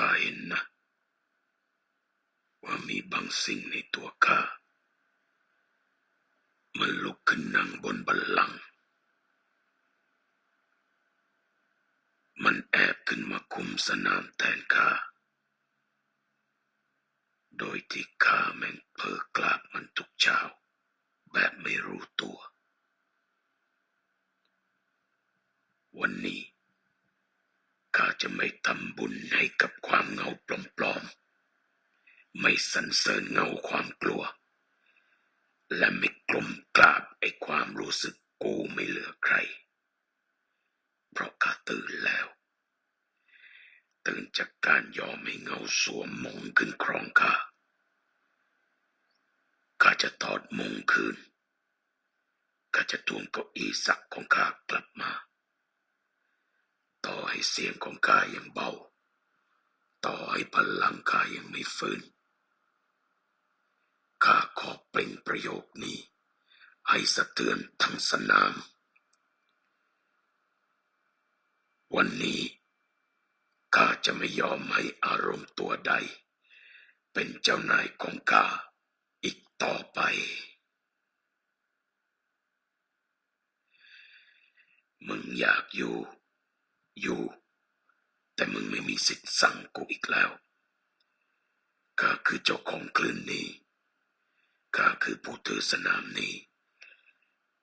ข้าเห็นนะ ว่ามีบางสิ่งในตัวข้า มันลุกขึ้นนั่งบนบัลลังก์มันแอบขึ้นมาคุมสนามแทนข้า โดยที่ข้าแม่งเพ้อกราบมันทุกเช้า แบบไม่รู้ตัว วันนี้ข้าจะไม่ทำบุญให้กับความเหงาปลอมๆ ไม่สรรเสริญเงาความกลัว และไม่กลมกราบไอ้ความรู้สึกกูไม่เหลือใคร เพราะข้าตื่นแล้ว ตื่นจากการยอมให้เงาสวมมงขึ้นครองข้าข้าจะถอดมงคืนข้าจะทวงเก้าอี้ศักของข้ากลับมา ต่อให้เสียงของข้ายังเบา ต่อให้พลังข้ายังไม่ฟื้น ขอเปล่งประโยคนี้ ให้สะเทือนทั้งสนาม วันนี้ข้าจะไม่ยอมให้อารมณ์ตัวใด เป็นเจ้านายของข้าอีกต่อไป มึงอยากอยู่ อยู่ แต่มึงไม่มีสิทธิ์สั่งกูอีกแล้วข้าคือเจ้าของคลื่นนี้ ข้าคือผู้ถือสนามนี้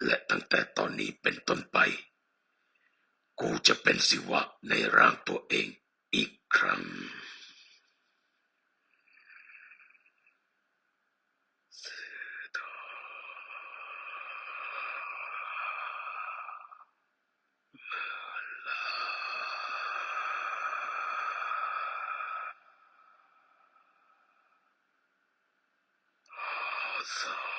และตั้งแต่ตอนนี้เป็นต้นไป กูจะเป็นสิวะในร่างตัวเองอีกครั้ง of